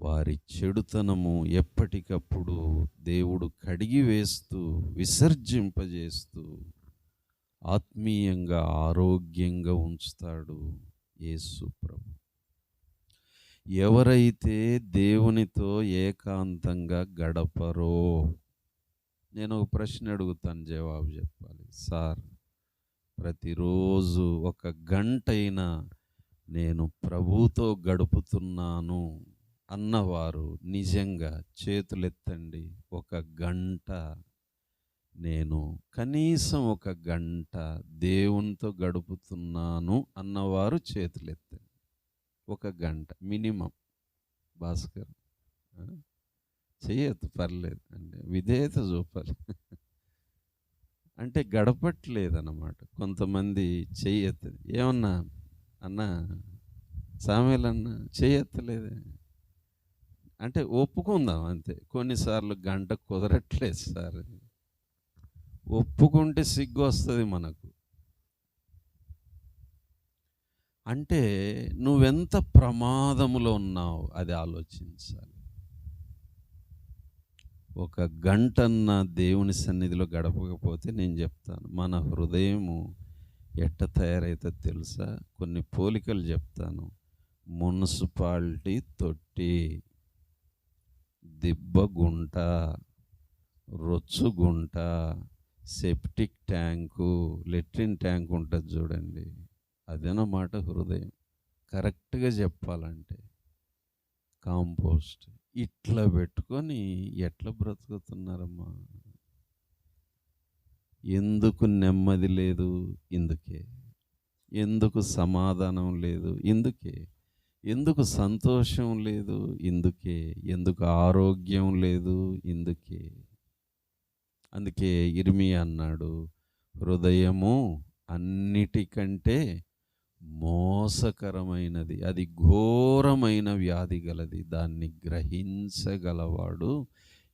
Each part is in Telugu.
వారి చెడుతనము ఎప్పటికప్పుడు దేవుడు కడిగి వేస్తూ విసర్జింపజేస్తూ ఆత్మీయంగా ఆరోగ్యంగా ఉంచుతాడు యేసు ప్రభు. ఎవరైతే దేవునితో ఏకాంతంగా గడపరో నేను ఒక ప్రశ్న అడుగుతాను జవాబు చెప్పాలి. సార్ ప్రతిరోజు ఒక గంట అయినా నేను ప్రభుతో గడుపుతున్నాను. అన్నవారు నిజంగా చేతులెత్తండి. ఒక గంట నేను కనీసం ఒక గంట దేవునితో గడుపుతున్నాను అన్నవారు చేతులెత్తండి. ఒక గంట మినిమం. భాస్కర్ చేయొద్దు పర్లేదు అంటే విధేయత చూపాలి. అంటే గడపట్లేదన్నమాట. కొంతమంది చేయెత్తది ఏమన్నా అన్నా సామెలన్నా చేయొత్తలేదే అంటే ఒప్పుకుందాం అంతే. కొన్నిసార్లు గంట కుదరట్లేదు సార్. ఒప్పుకుంటే సిగ్గు వస్తుంది మనకు. అంటే నువ్వెంత ప్రమాదములో ఉన్నావు? అది ఆలోచించాలి. ఒక గంటన్న దేవుని సన్నిధిలో గడపకపోతే నేను చెప్తాను. మన హృదయము ఎట్ట తయారైతే తెలుసా? కొన్ని పోలికలు చెప్తాను. మున్సిపాలిటీ తొట్టి. దిబ్బ గుంట రొచ్చు గుంట సెప్టిక్ ట్యాంకు లెట్రిన్ ట్యాంక్ ఉంటుంది చూడండి. అదనమాట హృదయం. కరెక్ట్గా చెప్పాలంటే కాంపోస్ట్. ఇట్లా పెట్టుకొని ఎట్లా బ్రతుకుతున్నారమ్మా? ఎందుకు నెమ్మది లేదు? ఇందుకే. ఎందుకు సమాధానం లేదు? ఇందుకే. ఎందుకు సంతోషం లేదు? ఇందుకే. ఎందుకు ఆరోగ్యం లేదు? ఇందుకే. అందుకే ఇర్మి అన్నాడు హృదయము అన్నిటికంటే మోసకరమైనది. అది ఘోరమైన వ్యాధి గలది. దాన్ని గ్రహించగలవాడు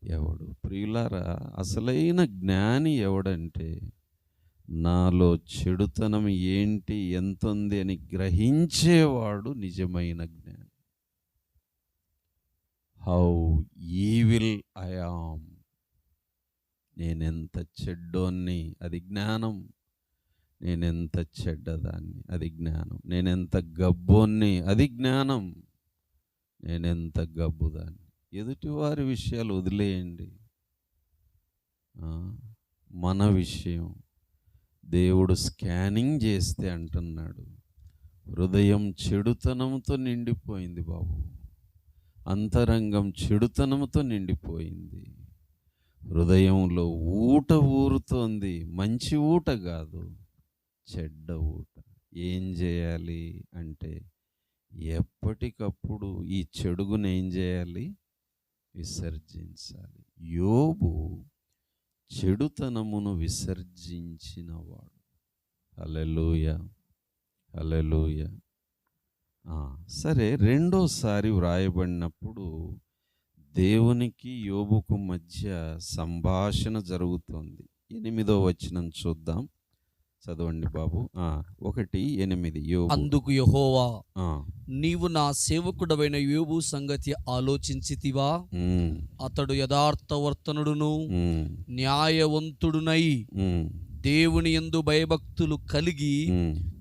ఎవడు? ప్రియులారా అసలైన జ్ఞాని ఎవడంటే నాలో చెడుతనం ఏంటి ఎంత ఉంది అని గ్రహించేవాడు నిజమైన జ్ఞాని. హౌ ఈవిల్ ఐఆమ్ నేనెంత చెడ్డోన్ని అది జ్ఞానం. నేనెంత చెడ్డదాన్ని అది జ్ఞానం. నేనెంత గబ్బోన్ని అది జ్ఞానం. నేనెంత గబ్బుదాన్ని. ఎదుటివారి విషయాలు వదిలేయండి. మన విషయం. దేవుడు స్కానింగ్ చేస్తే అంటున్నాడు హృదయం చెడుతనంతో నిండిపోయింది బాబు. అంతరంగం చెడుతనంతో నిండిపోయింది. హృదయంలో ఊట ఊరుతోంది. మంచి ఊట కాదు చెడ్డ ఊట. ఏం చేయాలి అంటే ఎప్పటికప్పుడు ఈ చెడుగును ఏం చేయాలి? విసర్జించాలి. యోబు చెడుతనమును విసర్జించినవాడు. హలెలూయ హలెలూయ సరే రెండోసారి వ్రాయబడినప్పుడు దేవునికి యోబుకు మధ్య సంభాషణ జరుగుతోంది. ఎనిమిదో వచనం చూద్దాం. చదవండి బాబు. ఒకటి ఎనిమిది అందుకు యహోవా నీవు నా సేవకుడవైన యోబు సంగతి ఆలోచించితివా? అతడు యథార్థవర్తనుడును ఉమ్, న్యాయవంతుడునై దేవుని యందు భయభక్తులు కలిగి.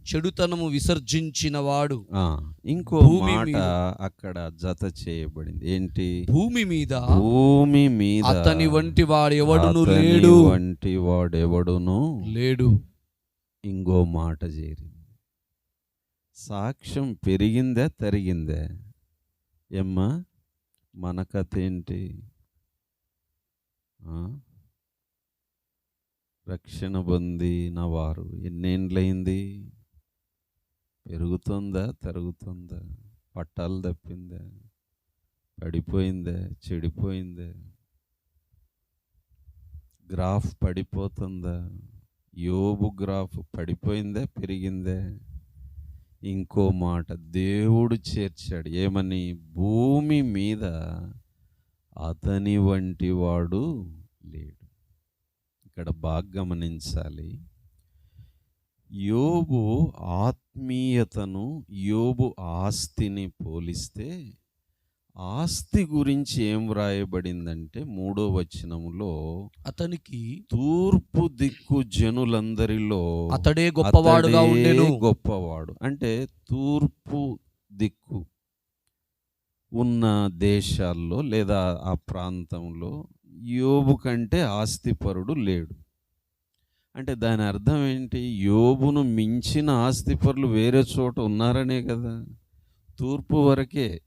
చెడుతనము విసర్జించినవాడు. ఆ, ఇంకో మాట అక్కడ జత చేయబడింది. ఏంటి? భూమి మీద భూమి మీద అతని వంటి వాడు ఎవడును లేడు. వంటి వాడెవడును లేడు. ఇంకో మాట చేరింది. సాక్ష్యం పెరిగిందా తరిగిందా. ఏమ్మా మన కథ ఏంటి రక్షణ రక్షణ పొందిన వారు ఎన్నేండ్లయింది? పెరుగుతుందా తరుగుతుందా? పట్టాలు తప్పిందా పడిపోయిందా చెడిపోయిందా? గ్రాఫ్ పడిపోతుందా? యోబు గ్రాఫ్ పడిపోయిందే పెరిగిందే. ఇంకో మాట దేవుడు చేర్చాడు. ఏమని? భూమి మీద అతని వంటి వాడు లేడు. ఇక్కడ బాగా గమనించాలి. యోబు ఆత్మీయతను యోబు ఆస్తిని పోలిస్తే ఆస్తి గురించి ఏం వ్రాయబడిందంటే మూడో వచనములో అతనికి తూర్పు దిక్కు జనులందరిలో అతడే గొప్పవాడుగా ఉండెను. గొప్పవాడు. అంటే తూర్పు దిక్కు ఉన్న దేశాల్లో లేదా ఆ ప్రాంతంలో యోబు కంటే ఆస్తిపరుడు లేడు. అంటే దాని అర్థం ఏంటి? యోబును మించిన ఆస్తిపరులు వేరే చోట ఉన్నారనే కదా. తూర్పు వరకే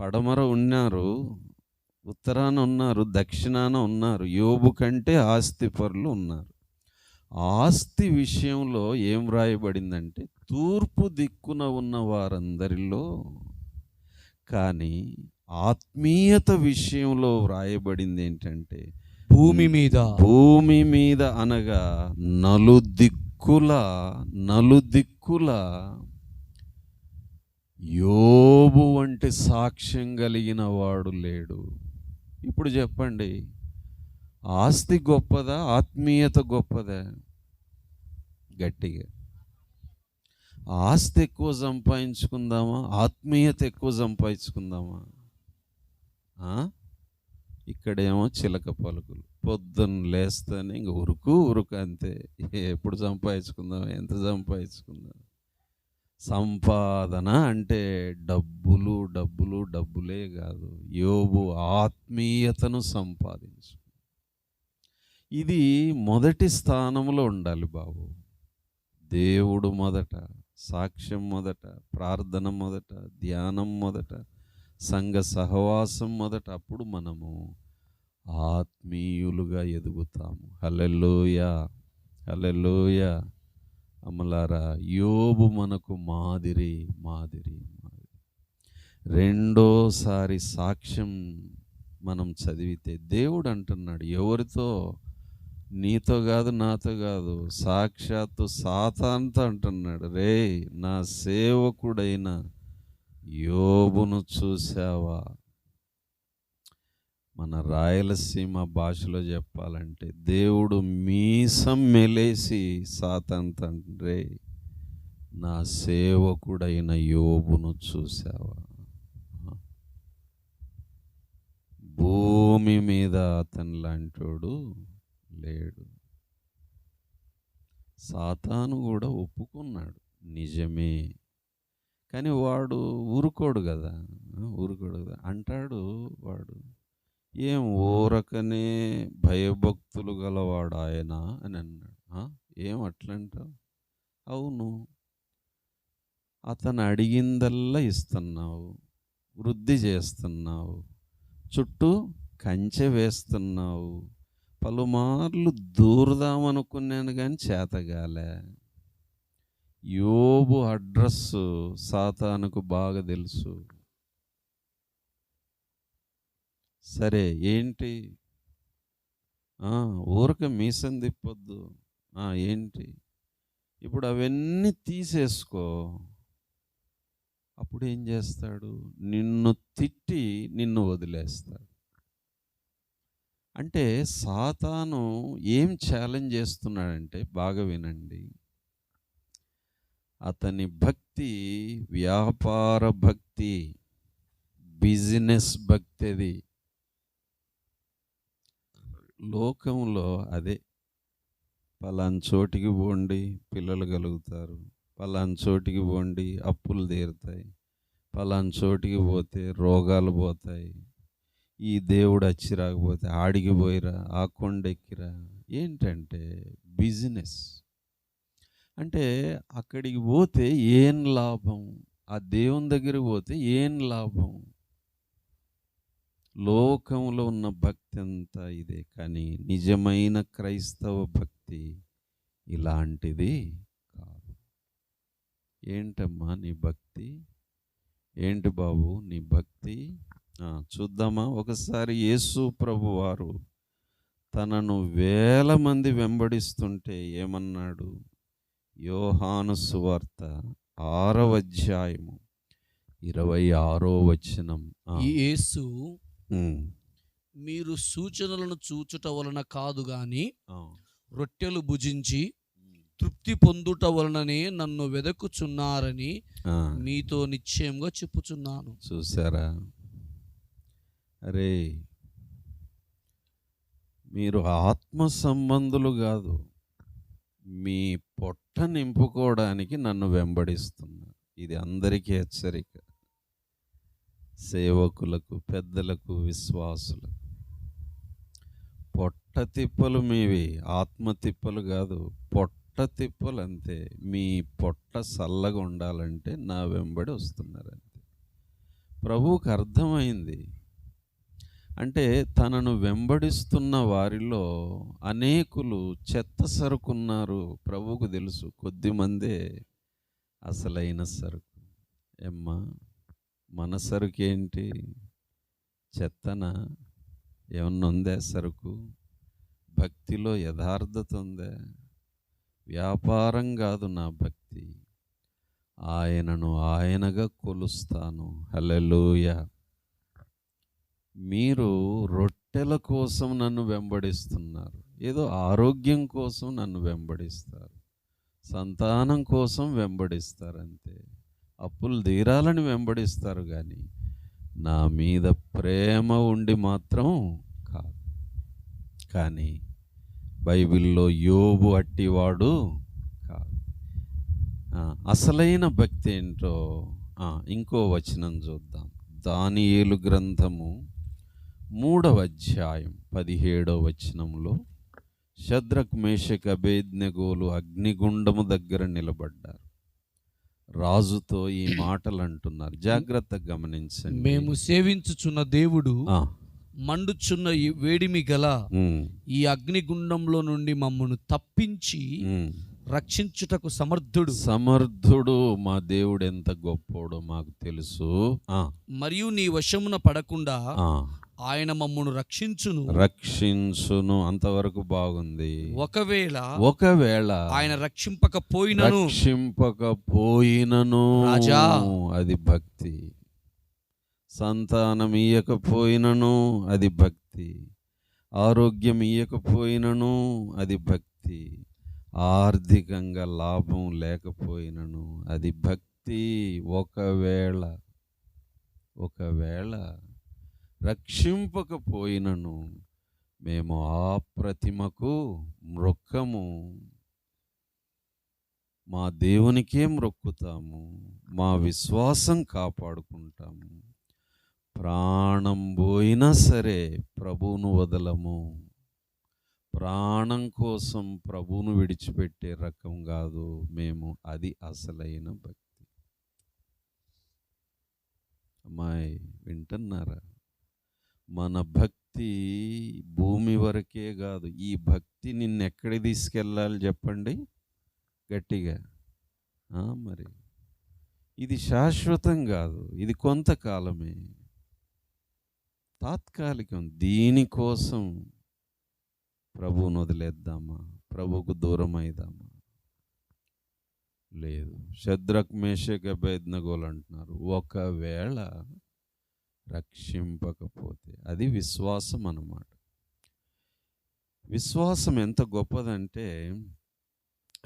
పడమర ఉన్నారు ఉత్తరాన ఉన్నారు దక్షిణాన ఉన్నారు యోబు కంటే ఆస్తిపరులు ఉన్నారు. ఆస్తి విషయంలో ఏం రాయబడిందంటే తూర్పు దిక్కున ఉన్న వారందరిలో కానీ ఆత్మీయత విషయంలో వ్రాయబడింది ఏంటంటే భూమి మీద. భూమి మీద అనగా నలుదిక్కుల నలుదిక్కుల యోబు వంటి సాక్ష్యం కలిగిన వాడు లేడు. ఇప్పుడు చెప్పండి ఆస్తి గొప్పదా ఆత్మీయత గొప్పదా? గట్టిగా. ఆస్తి ఎక్కువ సంపాదించుకుందామా ఆత్మీయత ఎక్కువ సంపాదించుకుందామా? ఇక్కడేమో చిలక పలుకులు. పొద్దున్న లేస్తేనే ఇంక ఉరుకు ఉరుకు అంతే. ఎప్పుడు సంపాదించుకుందాం ఎంత సంపాదించుకుందాం? సంపాదన అంటే డబ్బులు డబ్బులు డబ్బులే కాదు. యోబు ఆత్మీయతను సంపాదించు. ఇది మొదటి స్థానంలో ఉండాలి బాబు. దేవుడు మొదట సాక్ష్యం మొదట ప్రార్థన మొదట ధ్యానం మొదట సంఘ సహవాసం మొదట అప్పుడు మనము ఆత్మీయులుగా ఎదుగుతాము. Hallelujah hallelujah. అమలారా యోబు మనకు మాదిరి మాదిరి మాదిరి. రెండోసారి సాక్ష్యం మనం చదివితే దేవుడు అంటున్నాడు ఎవరితో? నీతో కాదు నాతో కాదు సాక్షాత్తు సాతాంతో అంటున్నాడు రే నా సేవకుడైన యోబును చూసావా మన రాయలసీమ భాషలో చెప్పాలంటే దేవుడు మీసం మెలేసి సాతన్ తండ్రి నా సేవకుడైన యోబును చూసావా భూమి మీద అతని లాంటోడు లేడు. సాతాను కూడా ఒప్పుకున్నాడు నిజమే. కానీ వాడు ఊరుకోడు కదా ఊరుకోడు కదా. అంటాడు వాడు ఏం ఊరకనే భయభక్తులు గలవాడు ఆయన అని అన్నాడు. "ఆ? ఏం అట్లంటావు? అవును. అతను అడిగిందల్లా ఇస్తున్నావు. వృద్ధి చేస్తున్నావు. చుట్టూ కంచె వేస్తున్నావు. పలుమార్లు దూరదామనుకున్నాను కానీ చేతగాలే. యోబు అడ్రస్ సాతానుకు బాగా తెలుసు. సరే ఏంటి? ఊరక మీసం తిప్పొద్దు. ఏంటి? ఇప్పుడు అవన్నీ తీసేసుకో. అప్పుడు ఏం చేస్తాడు? నిన్ను తిట్టి నిన్ను వదిలేస్తాడు. అంటే సాతాను ఏం ఛాలెంజ్ చేస్తున్నాడంటే బాగా వినండి. అతని భక్తి వ్యాపార భక్తి బిజినెస్ భక్తి అది లోకంలో అదే. పలాన్ చోటికి పోండి పిల్లలు కలుగుతారు పలాన్ చోటికి పోండి అప్పులు తీరుతాయి. పలాన్ చోటికి పోతే రోగాలు పోతాయి. ఈ దేవుడు వచ్చి రాకపోతే ఆడికి పోయిరా ఆ కొండ ఎక్కిరా ఏంటంటే బిజినెస్. అంటే అక్కడికి పోతే ఏం లాభం? ఆ దేవుని దగ్గరికి పోతే ఏం లాభం? లోకంలో ఉన్న భక్తి అంతా ఇదే కానీ నిజమైన క్రైస్తవ భక్తి ఇలాంటిది కాదు. ఏంటమ్మా నీ భక్తి? ఏంటి బాబు నీ భక్తి? చూద్దామా. ఒకసారి యేసు ప్రభు వారు తనను వేల మంది వెంబడిస్తుంటే ఏమన్నాడు? యోహాను సువార్త ఆరవ అధ్యాయము ఇరవై ఆరో వచనం. ఈ యేసు మీరు సూచనలను చూచుట వలన కాదు గాని రొట్టెలు భుజించి తృప్తి పొందుట వలననే నన్ను వెదకుచున్నారని మీతో నిశ్చయంగా చెప్పుచున్నాను. చూసారా అరే మీరు ఆత్మ సంబంధులు కాదు మీ పొట్ట నింపుకోవడానికి నన్ను వెంబడిస్తున్నారు. ఇది అందరికీ హెచ్చరిక. సేవకులకు పెద్దలకు విశ్వాసులకు. పొట్ట తిప్పలు మీవి ఆత్మ తిప్పలు కాదు. పొట్ట తిప్పలు అంతే మీ పొట్ట చల్లగా ఉండాలంటే నా వెంబడి వస్తున్నారు అంతే ప్రభువుకు అర్థమైంది. అంటే తనను వెంబడిస్తున్న వారిలో అనేకులు చెత్త సరుకున్నారు ప్రభువుకు తెలుసు. కొద్దిమందే అసలైన సరుకు. ఎమ్మా మన సరుకు ఏంటి చెత్తన ఏమన్నా ఉందే సరుకు? భక్తిలో యథార్థత ఉందే వ్యాపారం కాదు నా భక్తి. ఆయనను ఆయనగా కొలుస్తాను. హల్లెలూయా. మీరు రొట్టెల కోసం నన్ను వెంబడిస్తున్నారు. ఏదో ఆరోగ్యం కోసం నన్ను వెంబడిస్తారు. సంతానం కోసం వెంబడిస్తారు అంతే అప్పులు తీరాలని వెంబడిస్తారు కానీ నా మీద ప్రేమ ఉండి మాత్రం కాదు. కానీ బైబిల్లో యోబు అట్టివాడు కాదు. అసలైన భక్తి ఏంటో ఇంకో వచనం చూద్దాం. దానియేలు గ్రంథము మూడవ అధ్యాయం పదిహేడవ వచనంలో శద్రక్ మేషక్ అభేజ్ఞగోలు అగ్నిగుండము దగ్గర నిలబడ్డారు. రాజుతో ఈ మాటలు అంటున్నారు జాగ్రత్తగా గమనించండి. మేము సేవించుచున్న దేవుడు మండుచున్న ఈ వేడిమి గల ఈ అగ్నిగుండంలో నుండి మమ్మను తప్పించి. రక్షించుటకు సమర్థుడు. సమర్థుడు మా దేవుడు ఎంత గొప్పోడో మాకు తెలుసు. మరియు నీ వశమున పడకుండా ఆయన మమ్మను రక్షించును. రక్షించును. అంతవరకు బాగుంది. ఒకవేళ ఒకవేళ ఆయన రక్షింపకపోయినను. రక్షింపకపోయినను. రాజా. అది భక్తి. సంతానం ఇయ్యకపోయినను అది భక్తి. ఆరోగ్యం ఇయ్యకపోయినను అది భక్తి. ఆర్థికంగా లాభం లేకపోయినను అది భక్తి. ఒకవేళ ఒకవేళ రక్షింపకపోయినను. మేము ఆ ప్రతిమకు మ్రొక్కము మా దేవునికే మ్రొక్కుతాము మా విశ్వాసం కాపాడుకుంటాము. ప్రాణం పోయినా సరే ప్రభువును వదలము. ప్రాణం కోసం ప్రభువును విడిచిపెట్టే రకం కాదు. మేము అది అసలైన భక్తి. అమ్మాయి వింటున్నారా? మన భక్తి భూమి వరకే కాదు ఈ భక్తి నిన్ను ఎక్కడికి తీసుకెళ్ళాలి చెప్పండి? గట్టిగా. మరి. ఇది శాశ్వతం కాదు ఇది కొంతకాలమే. తాత్కాలికం దీనికోసం ప్రభువును వదిలేద్దామా? ప్రభుకు దూరం అయిదామా లేదు. శద్రక్ మేషక్ అభేద్నగోలు అంటున్నారు. ఒకవేళ రక్షింపకపోతే. అది విశ్వాసం అన్నమాట. విశ్వాసం ఎంత గొప్పదంటే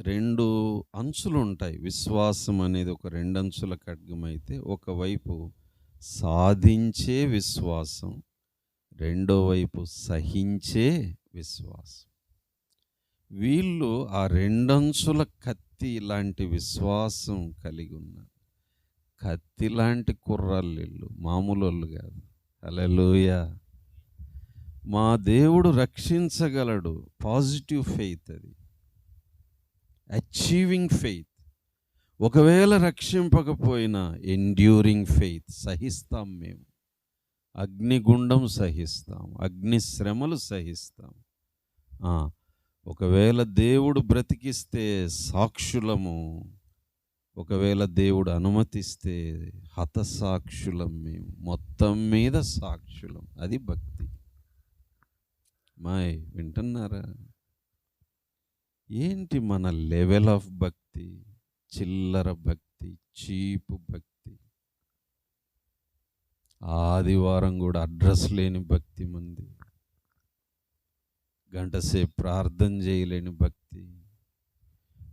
రెండు అంచులు ఉంటాయి విశ్వాసం అనేది ఒక రెండు అంచుల ఖడ్గమైతే ఒకవైపు సాధించే విశ్వాసం రెండో వైపు సహించే విశ్వాసం. వీళ్ళు ఆ రెండంచుల కత్తి లాంటి విశ్వాసం కలిగి ఉన్నారు. కత్తి లాంటి కుర్రాళ్ళు వీళ్ళు మామూలు వాళ్ళు కాదు. అలెలుయ మా దేవుడు రక్షించగలడు. పాజిటివ్ ఫెయిత్ అది. Achieving faith. ఒకవేళ రక్షింపకపోయినా ఎండ్యూరింగ్ ఫెయిత్. సహిస్తాం మేము. అగ్నిగుండం సహిస్తాం. అగ్ని శ్రమలు సహిస్తాం ఒకవేళ దేవుడు బ్రతికిస్తే సాక్షులము ఒకవేళ దేవుడు అనుమతిస్తే హతసాక్షులం మేము. మొత్తం మీద సాక్షులం. అది భక్తి. మాయ్ వింటున్నారా? ఏంటి మన లెవెల్ ఆఫ్ భక్తి? చిల్లర భక్తి చీపు భక్తి. ఆదివారం కూడా అడ్రస్ లేని భక్తి మంది. గంటసేపు ప్రార్థన చేయలేని భక్తి.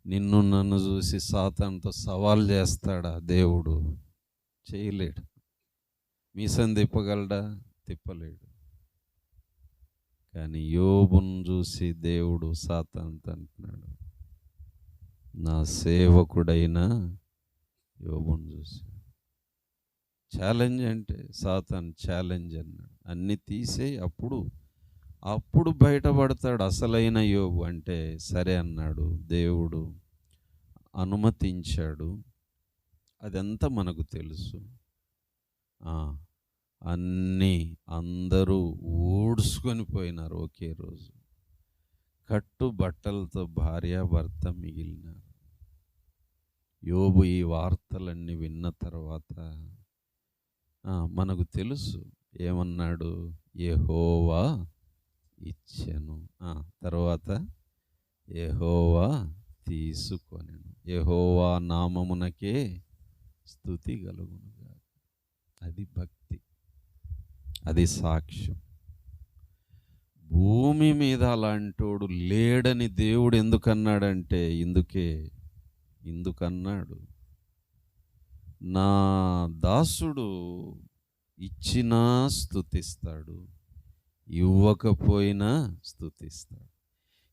నిన్ను నన్ను చూసి సాతాన్తో సవాల్ చేస్తాడా దేవుడు? చేయలేడు. మీసం తిప్పగలడా తిప్పలేడు. కానీ యోబును చూసి దేవుడు సాతాంత్ అంటున్నాడు నా సేవకుడైన యోబును చూసి. ఛాలెంజ్ అంటే సాతాన్ ఛాలెంజ్ అన్నాడు. అన్నీ తీసే అప్పుడు అప్పుడు బయటపడతాడు అసలైన యోబు అంటే సరే అన్నాడు దేవుడు అనుమతించాడు. అదంతా మనకు తెలుసు. అన్నీ అందరూ ఓడ్చుకొని పోయినారు ఒకే రోజు. కట్టు బట్టలతో భార్యాభర్త మిగిలినారు. యోబు ఈ వార్తలన్నీ విన్న తర్వాత మనకు తెలుసు. ఏమన్నాడు? యెహోవా ఇచ్చెను. తర్వాత ఎహోవా తీసుకొనెను. ఎహోవా నామమునకే స్థుతి కలుగునుగా అది భక్తి. అది సాక్ష్యం. భూమి మీద అలాంటోడు లేడని దేవుడు ఎందుకన్నాడంటే ఇందుకే ఇందుకన్నాడు. నా దాసుడు ఇచ్చినా స్థుతిస్తాడు. ఇవ్వకపోయినా స్థుతిస్తాడు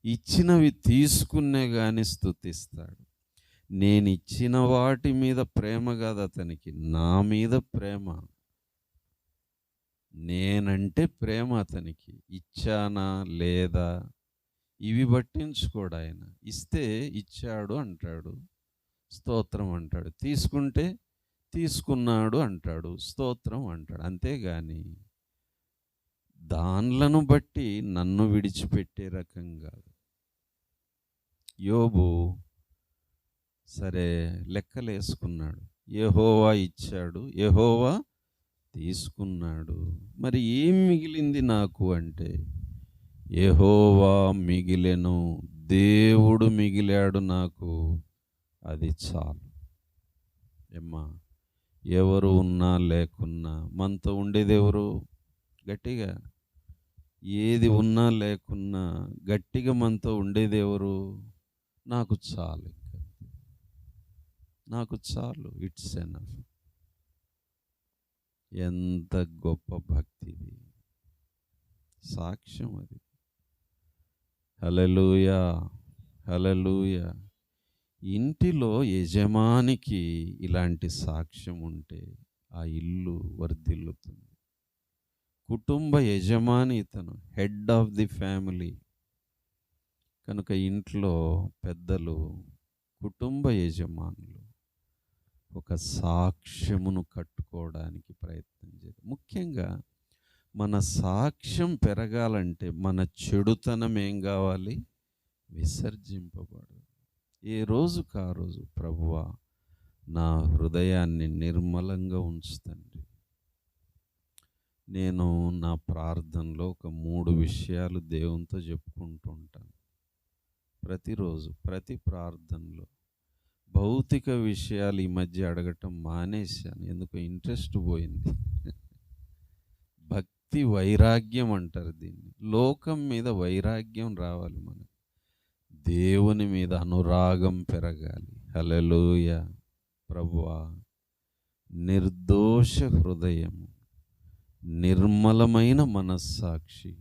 ఇచ్చినవి తీసుకునే కానీ స్థుతిస్తాడు నేను ఇచ్చిన వాటి మీద ప్రేమ కాదు అతనికి నా మీద ప్రేమ. నేనంటే ప్రేమ అతనికి. ఇచ్చానా లేదా? ఇవి పట్టించుకోడు ఆయన. ఇస్తే ఇచ్చాడు అంటాడు. స్తోత్రం అంటాడు. తీసుకుంటే తీసుకున్నాడు అంటాడు. స్తోత్రం అంటాడు. అంతేగాని దాన్లను బట్టి నన్ను విడిచిపెట్టే రకం కాదు. యోబు సరే లెక్కలేసుకున్నాడు. ఏహోవా ఇచ్చాడు ఏహోవా తీసుకున్నాడు. మరి ఏం మిగిలింది నాకు అంటే ఏహోవా మిగిలెను దేవుడు మిగిలాడు నాకు అది చాలు. ఏమ్మా ఎవరు ఉన్నా లేకున్నా మనతో ఉండేది ఎవరు? గట్టిగా ఏది ఉన్నా లేకున్నా గట్టిగా మనతో ఉండేది ఎవరు? నాకు చాలు నాకు చాలు. ఇట్స్ ఎనఫ్ ఎంత గొప్ప భక్తి ఇది. సాక్ష్యం అది. హలలుయా హలలుయా ఇంటిలో యజమానికి ఇలాంటి సాక్ష్యం ఉంటే ఆ ఇల్లు వర్ధిల్లుతుంది. కుటుంబ యజమాని ఇతను హెడ్ ఆఫ్ ది ఫ్యామిలీ. కనుక ఇంట్లో పెద్దలు కుటుంబ యజమానులు ఒక సాక్ష్యమును కట్టుకోవడానికి ప్రయత్నం చేయాలి. ముఖ్యంగా మన సాక్ష్యం పెరగాలంటే మన చెడుతనం ఏం కావాలి? విసర్జింపబడు ఏ రోజుకు ఆ రోజు ప్రభువా నా హృదయాన్ని నిర్మలంగా ఉంచుతండి నేను నా ప్రార్థనలో ఒక మూడు విషయాలు దేవునితో చెప్పుకుంటూ ఉంటాను ప్రతిరోజు ప్రతి ప్రార్థనలో భౌతిక విషయాలు ఈ మధ్య అడగటం మానేశాను. ఎందుకు ఇంట్రెస్ట్ పోయింది. భక్తి వైరాగ్యం అంటారు దీన్ని. లోకం మీద వైరాగ్యం రావాలి మనకు. దేవుని మీద అనురాగం పెరగాలి. హలలోయ ప్రభువా నిర్దోష హృదయము నిర్మలమైన మనస్సాక్షి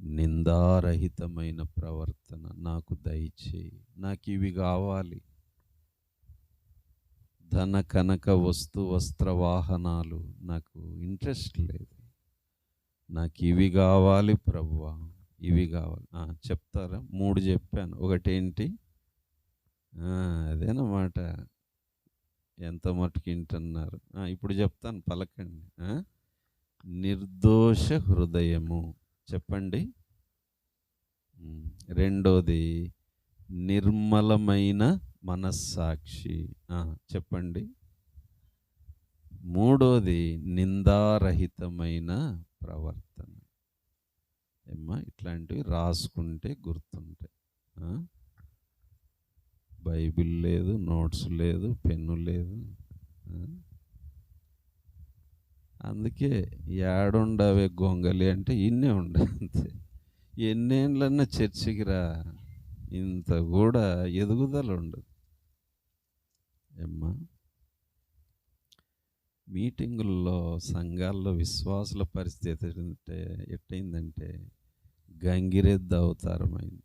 నిందారహితమైన ప్రవర్తన నాకు దయచేయి. నాకు ఇవి కావాలి. ధన కనక వస్తు వస్త్ర వాహనాలు నాకు ఇంట్రెస్ట్ లేదు. నాకు ఇవి కావాలి ప్రభువా ఇవి కావాలి. చెప్తారా? మూడు చెప్పాను. ఒకటేంటి? అదేనమాట. ఎంత మటుకు ఇంటన్నారు? ఇప్పుడు చెప్తాను పలకండి. నిర్దోష హృదయము. చెప్పండి. రెండోది నిర్మలమైన మనస్సాక్షి. చెప్పండి. మూడోది నిందారహితమైన ప్రవర్తన. ఏమ్మా ఇట్లాంటివి రాసుకుంటే గుర్తుంటాయి. బైబిల్ లేదు నోట్స్ లేదు పెన్ను లేదు. అందుకే ఏడుండవే గొంగలి అంటే ఇన్నే ఉండే అంతే. ఎన్నేళ్ళన్నా చర్చికి రా. ఇంత కూడా ఎదుగుదల ఉండదు. ఏమ్మా? మీటింగుల్లో సంఘాల్లో విశ్వాసుల పరిస్థితి అంటే ఎట్టయిందంటే గంగిరెద్దు అవతారమైంది.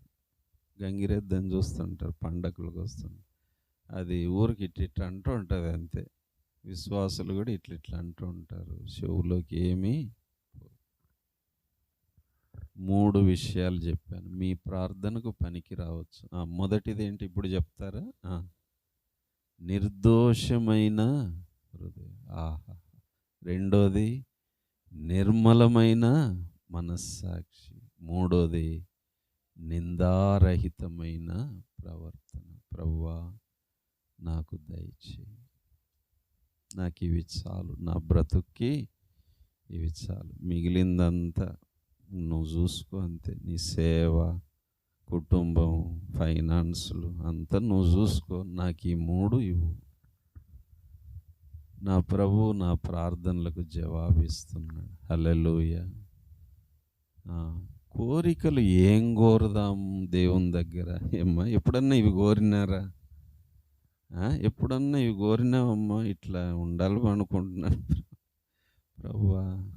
గంగిరెద్దు అని చూస్తుంటారు పండగలకు వస్తుంది అది ఊరికి ఇట్టి అంటూ ఉంటుంది అంతే. విశ్వాసులు కూడా ఇట్లా ఇట్లా అంటూ ఉంటారు. చెవులోకి ఏమీ మూడు విషయాలు చెప్పాను. మీ ప్రార్థనకు పనికి రావచ్చు. మొదటిది ఏంటి? ఇప్పుడు చెప్తారా? నిర్దోషమైన హృదయం. ఆహా. రెండోది నిర్మలమైన మనస్సాక్షి. మూడోది నిందారహితమైన ప్రవర్తన. ప్రభువా నాకు దయచేయి. నాకు ఇవి చాలు. నా బ్రతుక్కి ఇవి చాలు. మిగిలిందంతా నువ్వు చూసుకో అంతే. నీ సేవ కుటుంబం ఫైనాన్సులు అంతా నువ్వు చూసుకో. నాకు ఈ మూడు ఇవ్వు. నా ప్రభు నా ప్రార్థనలకు జవాబిస్తున్నాడు. హల్లెలూయ. కోరికలు ఏం కోరుదాం దేవుని దగ్గర? ఏమ్మా ఎప్పుడన్నా ఇవి కోరినారా? ఆ, ఎప్పుడన్నా ఇవి కోరినావమ్మా? ఇట్లా ఉండాలి అనుకుంటున్నాను. ప్రభువా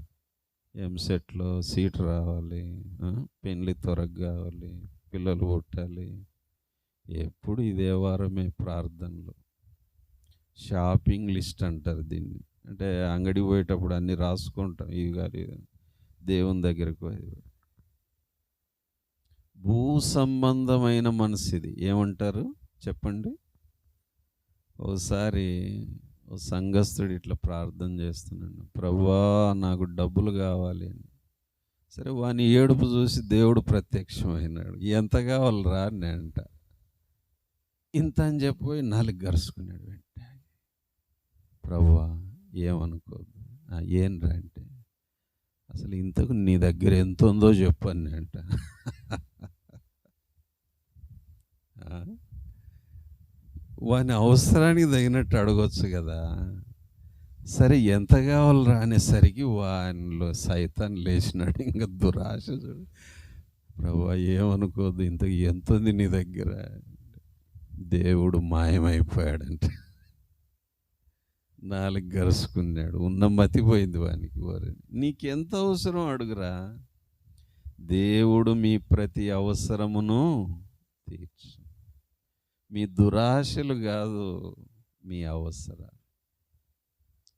ఎంసెట్లో సీట్ రావాలి. ఆ, పెళ్ళి త్వరగా కావాలి. పిల్లలు పుట్టాలి. ఎప్పుడు ఇదే వారమే ప్రార్థనలు. షాపింగ్ లిస్ట్ అంటారు దీన్ని. అంటే అంగడి పోయేటప్పుడు అన్నీ రాసుకుంటాం. ఇవి కాదు ఇవి కాదు. దేవుని దగ్గరకు పోయి భూ సంబంధమైన మనసు ఇది. ఏమంటారు? చెప్పండి. ఓసారి ఓ సంఘస్థుడు ఇట్లా ప్రార్థన చేస్తున్నాడు ప్రభువా నాకు డబ్బులు కావాలి అని. సరే వాని ఏడుపు చూసి దేవుడు ప్రత్యక్షమైనాడు ఎంత కావాలి రా ఇంత అని చెప్పి నాలుగు గరుచుకున్నాడు వెంటనే. ప్రభువా ఏమనుకోదు ఏం రా అంటే అసలు ఇంతకు నీ దగ్గర ఎంత ఉందో చెప్పాను అంట. వాని అవసరానికి తగినట్టు అడగొచ్చు కదా. సరే ఎంత కావాలరా అనేసరికి వానిలో సైతాన్ లేచినాడు. ఇంకా దురాశ చూడు. ప్రభు ఏమనుకోద్దు ఇంత ఎంత ఉంది నీ దగ్గర? దేవుడు మాయమైపోయాడంటే. నాలుగు గరుసుకున్నాడు. ఉన్న మతిపోయింది వానికి వారిని నీకెంత అవసరం అడుగురా. దేవుడు మీ ప్రతి అవసరమును తీర్చు. మీ దురాశలు కాదు మీ అవసరాలు.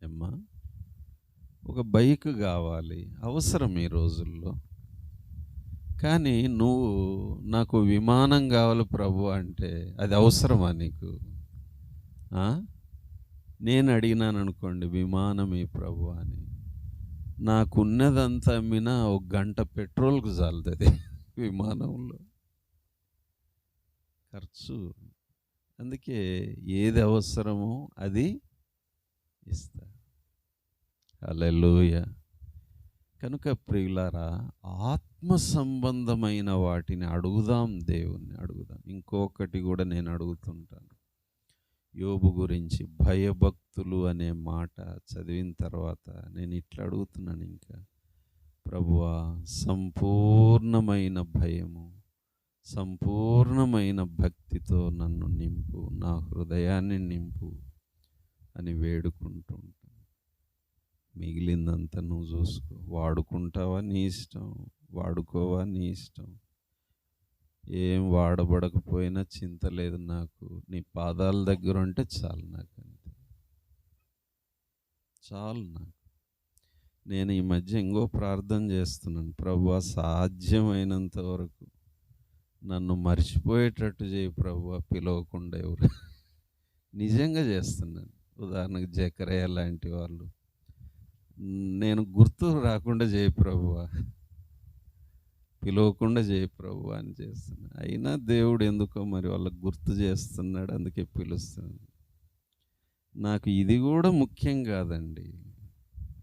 ఏమ్మా ఒక బైక్ కావాలి అవసరం ఈ రోజుల్లో. కానీ నువ్వు నాకు విమానం కావాలి ప్రభు అంటే అది అవసరమా నీకు? నేను అడిగినాను అనుకోండి విమానమే ప్రభు అని. నాకున్నదంతా అమ్మినా ఒక గంట పెట్రోల్కు చాలుతుంది విమానంలో. ఖర్చు అందుకే ఏది అవసరమో అది ఇస్తా హల్లెలూయ. కనుక ప్రియులారా ఆత్మ సంబంధమైన వాటిని అడుగుదాం దేవుణ్ణి అడుగుదాం. ఇంకొకటి కూడా నేను అడుగుతుంటాను. యోబు గురించి భయభక్తులు అనే మాట చదివిన తర్వాత నేను ఇట్లా అడుగుతున్నాను ఇంకా. ప్రభువా సంపూర్ణమైన భయము సంపూర్ణమైన భక్తితో నన్ను నింపు నా హృదయాన్ని నింపు అని వేడుకుంటూ ఉంటాను. మిగిలిందంతా నువ్వు చూసుకో. వాడుకుంటావా నీ ఇష్టం? వాడుకోవా నీ ఇష్టం? ఏం వాడబడకపోయినా చింత లేదు నాకు. నీ పాదాల దగ్గర ఉంటే చాలు నాకు అంతే. చాలు నాకు. నేను ఈ మధ్య ఇంకో ప్రార్థన చేస్తున్నాను. ప్రభు సాధ్యమైనంత వరకు నన్ను మర్చిపోయేటట్టు చేయి ప్రభు పిలవకుండా ఎవరు? నిజంగా చేస్తున్నాను. ఉదాహరణకు జకరయ్య లాంటి వాళ్ళు. నేను గుర్తు రాకుండా చేయి ప్రభువా పిలవకుండా చేయి ప్రభు అని చేస్తున్నాను అయినా దేవుడు ఎందుకో మరి వాళ్ళకు గుర్తు చేస్తున్నాడు అందుకే పిలుస్తున్నాడు నాకు ఇది కూడా ముఖ్యం కాదండి.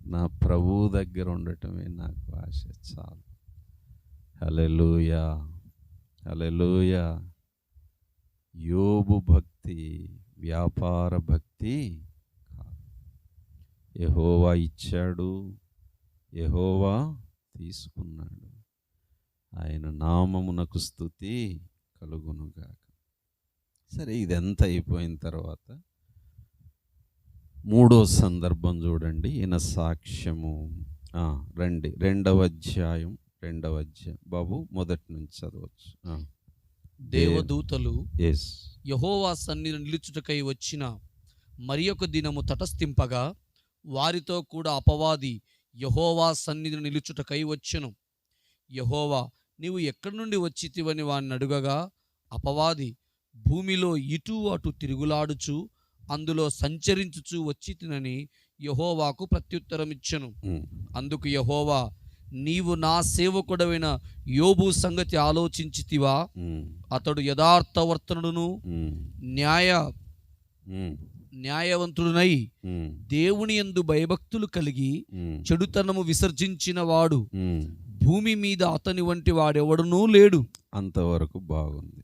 నా ప్రభువు దగ్గర ఉండటమే నాకు ఆశ. చాలు. హలో అలెలోయ యోబు భక్తి వ్యాపార భక్తి కాదు. ఎహోవా ఇచ్చాడు ఎహోవా తీసుకున్నాడు. ఆయన నామమునకు స్థుతి కలుగునుగాక. సరే ఇదంతా అయిపోయిన తర్వాత మూడో సందర్భం చూడండి. ఈయన సాక్ష్యము. రండి. రెండవ అధ్యాయం. రెండవ అధ్యాయం. బాబు మొదటి నుంచి చదవచ్చు. దేవదూతలు యహోవా సన్నిధిని నిలుచుటకై వచ్చిన మరి ఒక దినము తటస్థింపగా వారితో కూడా అపవాది యహోవా సన్నిధిని నిలుచుటకై వచ్చెను. యహోవా నీవు ఎక్కడి నుండి వచ్చితివని వాడిని అడుగగా అపవాది భూమిలో ఇటు అటు తిరుగులాడుచు అందులో సంచరించుచు వచ్చి తినని యహోవాకు ప్రత్యుత్తరం ఇచ్చెను అందుకు యహోవా నీవు నా సేవకుడమైన యోబు సంగతి ఆలోచించితివా? అతడు యథార్థవర్తనుడును న్యాయ న్యాయవంతుడునై దేవుని యందు భయభక్తులు కలిగి చెడుతనము విసర్జించిన వాడు భూమి మీద అతని వంటి వాడెవడునూ లేడు. అంతవరకు బాగుంది?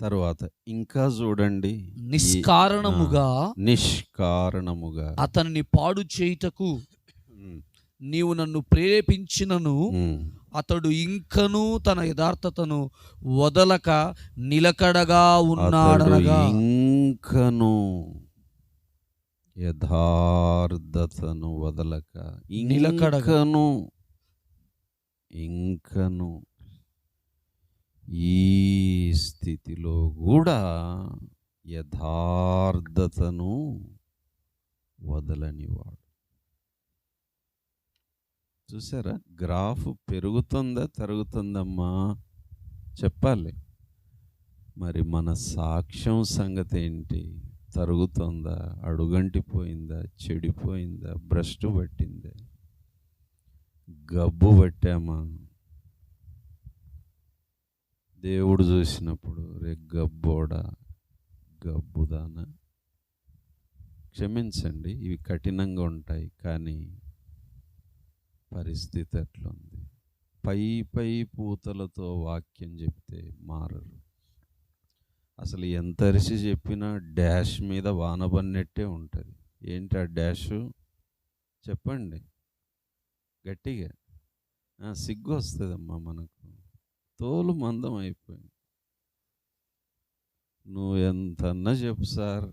తర్వాత ఇంకా చూడండి నిష్కారణముగా నిష్కారణముగా అతనిని పాడు చేయుటకు నీవు నన్ను ప్రేరేపించినను అతడు ఇంకనూ తన యథార్థతను వదలక నిలకడగా ఉన్నాడనగా. ఇంకను యథార్థతను వదలక నిలకడగా. ఇంకను ఇంకను ఈ స్థితిలో కూడా యథార్థతను వదలనివాడు. చూసారా గ్రాఫ్ పెరుగుతుందా తరుగుతుందమ్మా? చెప్పాలి. మరి మన సాక్ష్యం సంగతి ఏంటి తరుగుతుందా అడుగంటిపోయిందా చెడిపోయిందా భ్రష్టు పట్టిందా? గబ్బు పట్టామా? దేవుడు చూసినప్పుడు రే గబ్బోడా గబ్బుదానా. క్షమించండి ఇవి కఠినంగా ఉంటాయి కానీ పరిస్థితి ఎట్లుంది? పై పై పూతలతో వాక్యం చెప్తే మారరు. అసలు ఎంత అరిసి చెప్పినా డాష్ మీద వానబన్నట్టే ఉంటుంది. ఏంటి ఆ డాషు? చెప్పండి. గట్టిగా. సిగ్గు వస్తుందమ్మా మనకు. తోలు మందం అయిపోయింది. నువ్వు ఎంతన్నా చెప్పు సార్.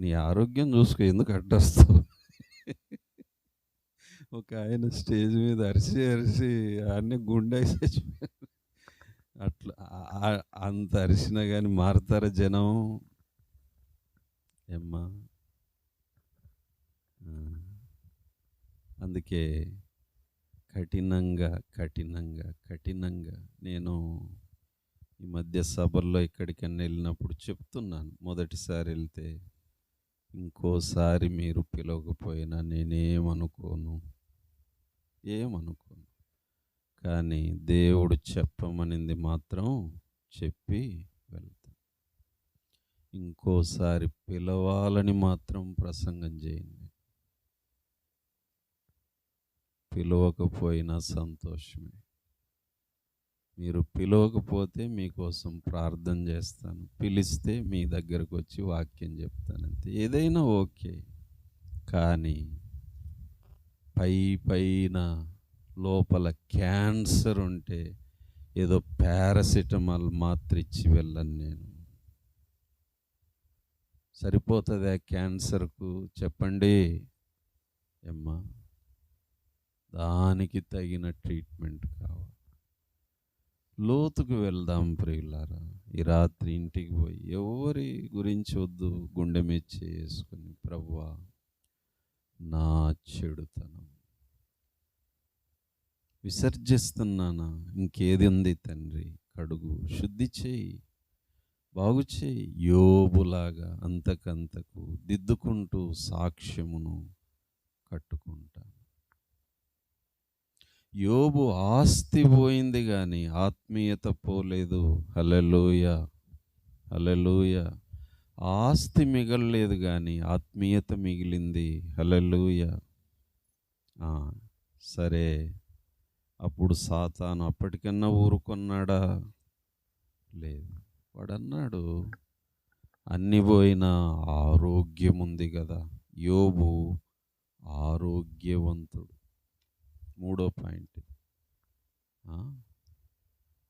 నీ ఆరోగ్యం చూసుకో ఎందుకు అడ్డొస్తావు? ఒక ఆయన స్టేజ్ మీద అరిసి అరిసి అన్నీ గుండె చచ్చిపోయారు. అట్లా అంత అరిసినా కానీ మారుతారా జనం? ఏమ్మా? అందుకే కఠినంగా కఠినంగా కఠినంగా నేను ఈ మధ్య సభల్లో ఎక్కడికైనా వెళ్ళినప్పుడు చెప్తున్నాను. మొదటిసారి వెళ్తే ఇంకోసారి మీరు పిలవకపోయినా నేనేమనుకోను? ఏమనుకోను కానీ దేవుడు చెప్పమనింది మాత్రం చెప్పి వెళ్తాను ఇంకోసారి పిలవాలని మాత్రం ప్రసంగం చేయండి. పిలవకపోయినా సంతోషమే. మీరు పిలవకపోతే మీకోసం ప్రార్థన చేస్తాను. పిలిస్తే మీ దగ్గరకు వచ్చి వాక్యం చెప్తాను అంతే. ఏదైనా ఓకే. కానీ పై పైన లోపల క్యాన్సర్ ఉంటే ఏదో పారాసిటమాల్ మాత్ర ఇచ్చి వెళ్ళను నేను. సరిపోతుందా క్యాన్సర్కు? చెప్పండి. ఎమ్మా దానికి తగిన ట్రీట్మెంట్ కావాలి. లోతుకు వెళ్దాం ప్రియులారా. ఈ రాత్రి ఇంటికి పోయి ఎవరి గురించి వద్దు గుండె మీద చేసుకుని ప్రభువా నా చెడుతనం విసర్జిస్తున్నానా? ఇంకేది ఉంది తండ్రి? కడుగు శుద్ధి చేయి బాగు చేయి. యోబులాగా అంతకంతకు దిద్దుకుంటూ సాక్ష్యమును కట్టుకుంటాను. యోబు ఆస్తి పోయింది కానీ ఆత్మీయత పోలేదు. హలలోయ హలలోయ ఆస్తి మిగలలేదు కానీ ఆత్మీయత మిగిలింది. హలెలూయ సరే. అప్పుడు సాతాను అప్పటికన్నా ఊరుకున్నాడా? లేదు. వాడన్నాడు అన్ని పోయిన ఆరోగ్యం ఉంది కదా యోబు ఆరోగ్యవంతుడు. మూడో పాయింట్.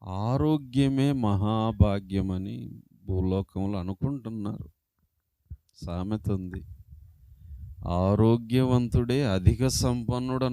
ఆరోగ్యమే మహాభాగ్యమని భూలోకంలో అనుకుంటున్నారు. సామెత ఉంది. ఆరోగ్యవంతుడే అధిక సంపన్నుడు